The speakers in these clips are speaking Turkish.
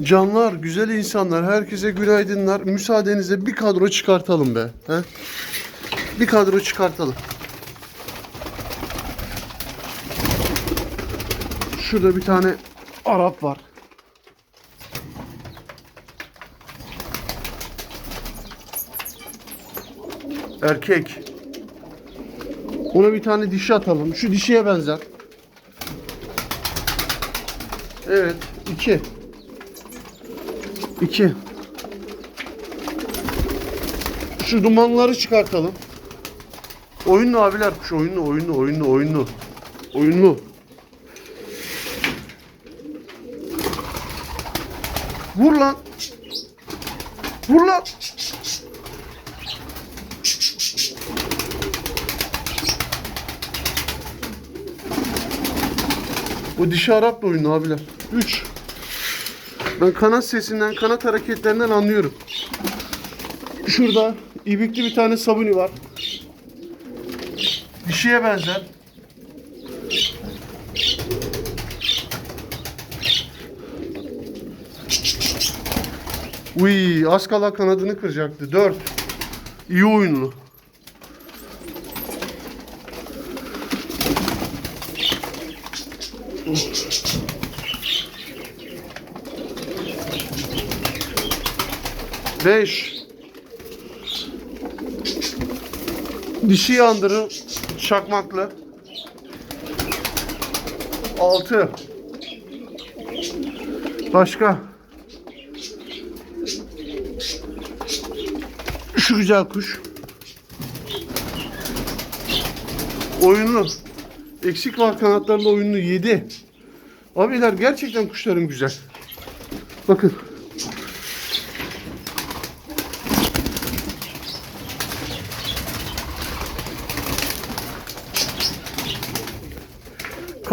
Canlar, güzel insanlar, herkese günaydınlar. Müsaadenizle bir kadro çıkartalım be. He? Bir kadro çıkartalım. Şurada bir tane Arap var. Erkek. Ona bir tane dişi atalım. Şu dişiye benzer. Evet, iki. İki. Şu dumanları çıkartalım. Oyunlu abiler kuş oyunlu oyunlu oyunlu oyunlu. Oyunlu. Vur lan. Vur lan. Bu dişi Arap da oyunlu abiler. 3. Ben kanat sesinden, kanat hareketlerinden anlıyorum. Şurada ibikli bir tane sabuni var. Dişiye benzer. Uy, az kala kanadını kıracaktı. 4. İyi oyunlu. Beş. Dişi yandırı çakmaklı. Altı. Başka. Şu güzel kuş. Oyunlu. Eksik var kanatlarında oyunlu. Yedi. Abiler gerçekten kuşlarım güzel. Bakın.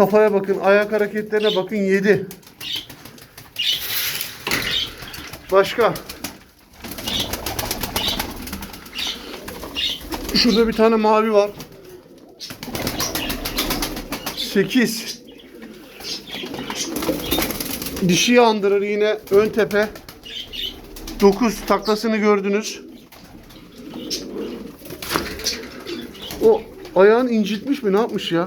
Kafaya bakın, ayak hareketlerine bakın 7. Başka. Şurada bir tane mavi var. 8. Dişiyi andırır yine ön tepe. 9 taklasını gördünüz. O ayağını incitmiş mi ne yapmış ya?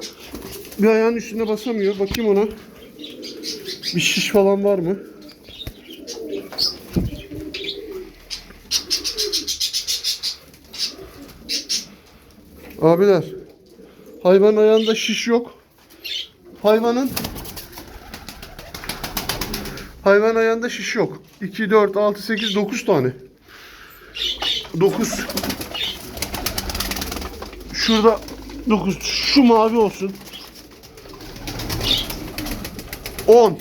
Bir ayağın üstüne basamıyor. Bakayım ona. Bir şiş falan var mı? Abiler. Hayvan ayağında şiş yok. Hayvanın Hayvan ayağında şiş yok. 2, 4, 6, 8, 9 tane. 9. Şurada 9. Şu mavi olsun. 10.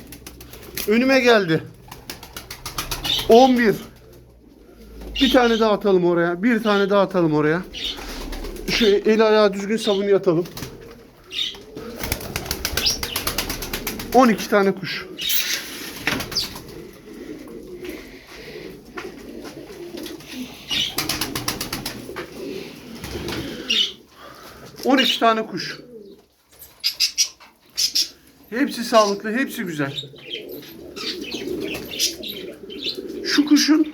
Önüme geldi. 11. Bir tane daha atalım oraya. Bir tane daha atalım oraya. Şu el ayağı düzgün sabunu atalım. 12 tane kuş. On iki tane kuş. Hepsi sağlıklı, hepsi güzel. Şu kuşun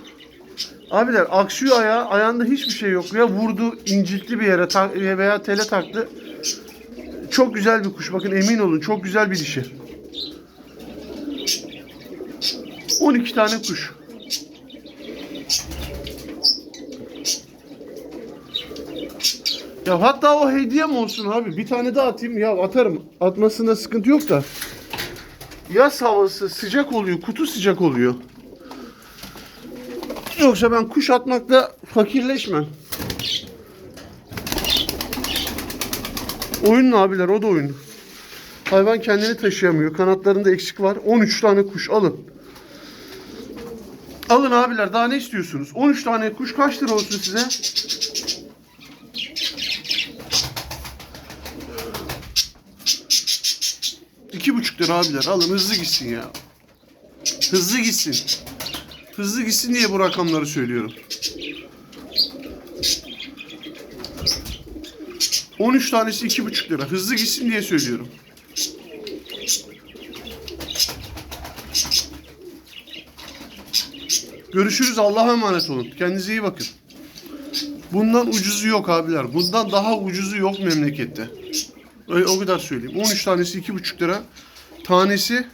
abiler aksıyor ayağı, ayağında hiçbir şey yok. Ya vurdu, inciltti bir yere tak- veya tele taktı. Çok güzel bir kuş. Bakın emin olun çok güzel bir dişi. 12 tane kuş. Ya hatta o hediye mi olsun abi? Bir tane daha atayım. Ya atarım. Atmasında sıkıntı yok da. Yaz havası sıcak oluyor. Kutu sıcak oluyor. Yoksa ben kuş atmakta fakirleşmem. Oyun abiler o da oyun. Hayvan kendini taşıyamıyor. Kanatlarında eksik var. 13 tane kuş alın. Alın abiler daha ne istiyorsunuz? 13 tane kuş kaç lira olsun size? İki buçuk lira abiler. Alın hızlı gitsin ya. Hızlı gitsin. Hızlı gitsin diye bu rakamları söylüyorum. 13 tanesi iki buçuk lira. Hızlı gitsin diye söylüyorum. Görüşürüz. Allah'a emanet olun. Kendinize iyi bakın. Bundan ucuzu yok abiler. Bundan daha ucuzu yok memlekette. O kadar söyleyeyim. 13 tanesi 2,5 lira. Tanesi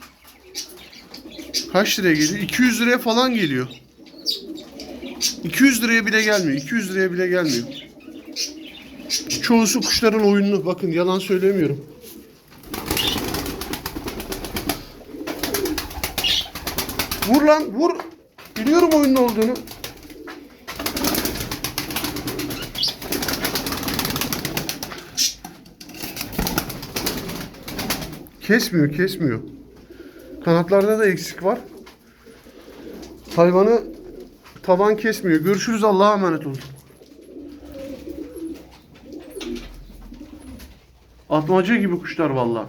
kaç liraya geliyor? 200 liraya falan geliyor. 200 liraya bile gelmiyor. 200 liraya bile gelmiyor. Çoğusu kuşların oyunlu. Bakın yalan söylemiyorum. Vur lan vur. Biliyorum oyunlu olduğunu. Kesmiyor, kesmiyor. Kanatlarda da eksik var. Hayvanı taban kesmiyor. Görüşürüz. Allah'a emanet olun. Atmaca gibi kuşlar vallahi.